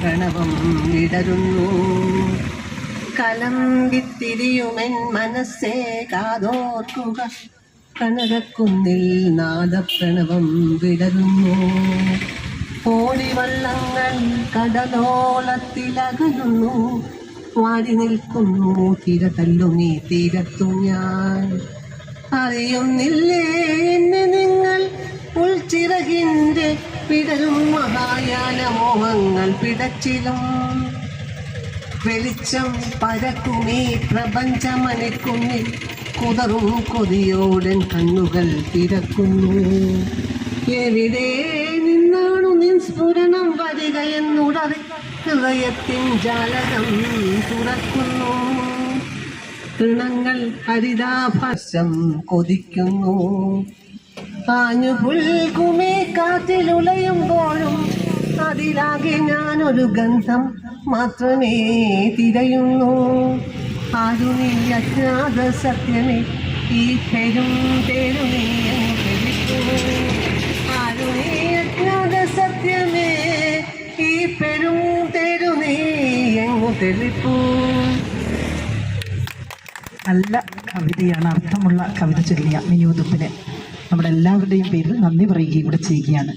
പ്രണവം വിടരുന്നു കലമ്പിത്തിരിയുമെൻ മനസ്സേ കാതോർക്കുക. കനകക്കുന്നിൽ നാദപ്രണവം വിടരുന്നു. ഓടിവള്ളങ്ങൾ കടലോളത്തിലകലുന്നു. വാടി നിൽക്കുന്നു തിര തല്ലുമീ തീരത്തു ഞാൻ. അറിയുന്നില്ലേ? പിടരും മഹായാന മോഹങ്ങൾ പിടച്ചിലും. വെളിച്ചം പരക്കുമീ പ്രപഞ്ചമണിക്കുന്നിൽ കുതറും കൊതിയോടൻ കണ്ണുകൾ തിരക്കുന്നു. എവിടെ നിന്നാണു നിൻ സ്ഫുരണം വരിക എന്നുടറി ഹൃദയത്തിൻ ജാലകം തുറക്കുന്നു. തൃണങ്ങൾ ഹരിതാഭാസം കൊതിക്കുന്നു. ആഞ്ഞു പുൽകുമേ കാറ്റിലുലയുമ്പോഴും അതിലാകെ ഞാനൊരു ഗന്ധം മാത്രമേ തിരയുന്നു. ആരുണി അജ്ഞാത സത്യമേ? ഈ പെരും തേരുണി ആരുണി അജ്ഞാത സത്യമേ? ഈ പെരും തേരുണീ എങ്ങു തെളിപ്പൂ? നല്ല കവിതയാണ് അർത്ഥമുള്ള കവിത ചൊല്ലിയ മിനിയുതുപ്പിന് നമ്മുടെ എല്ലാവരുടെയും പേരിൽ നന്ദി പറയുകയും കൂടെ ചെയ്യുകയാണ്.